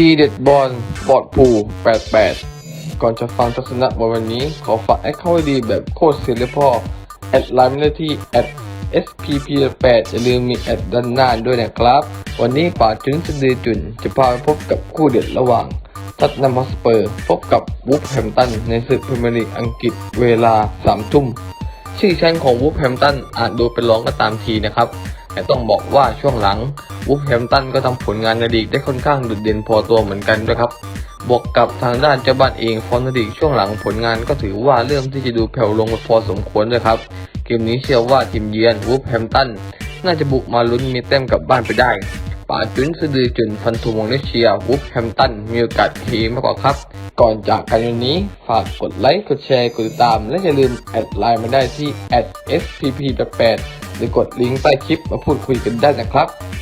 ทีเด็ดบอลบอดผู88 ก่อนจะฟังทัศนะวันนี้ ขอฝากให้เข้าให้ดีแบบโคตรเสียเลยพ่อ แอดไลน์มาได้ที่ spp8 อย่าลืมมีแอดด้านหน้าด้วยนะครับ วันนี้ป่าจุนสะดือจุน จะพาไปพบกับคู่เด็ดระหว่าง ทัตนัมฮอสเปอร์ พบกับวูฟแฮมตัน ในศึกพรีเมียร์ลีกอังกฤษเวลา3ทุ่ม ชื่อชั้นของวูฟแฮมตันอาจดูเป็นรองก็ตามทีนะครับ แต่ต้องบอกว่าช่วงหลังวูฟแฮมตันก็ทำผลงานในลีกได้ค่อนข้างโดดเด่นพอตัวเหมือนกันด้วยครับ บวกกับทางด้านเจ้าบ้านเองฟอร์นลีกช่วงหลังผลงานก็ถือว่าเริ่มที่จะดูแผ่วลงพอสมควรด้วยครับ เกมนี้เชื่อว่าทีมเยือนวูฟแฮมตันน่าจะบุกมาลุ้นมีแต้มกลับบ้านไปได้ป่าจุนสะดือจุนฟันธงวงเลเชียวูฟแฮมตันมีโอกาสเฮมากกว่าครับ ก่อนจากกันวันนี้ ฝากกดไลค์ กดแชร์ กดติดตาม และอย่าลืมแอดไลน์มาได้ที่ spp88 หรือกดลิงก์ใต้คลิปมาพูดคุยกันได้นะครับ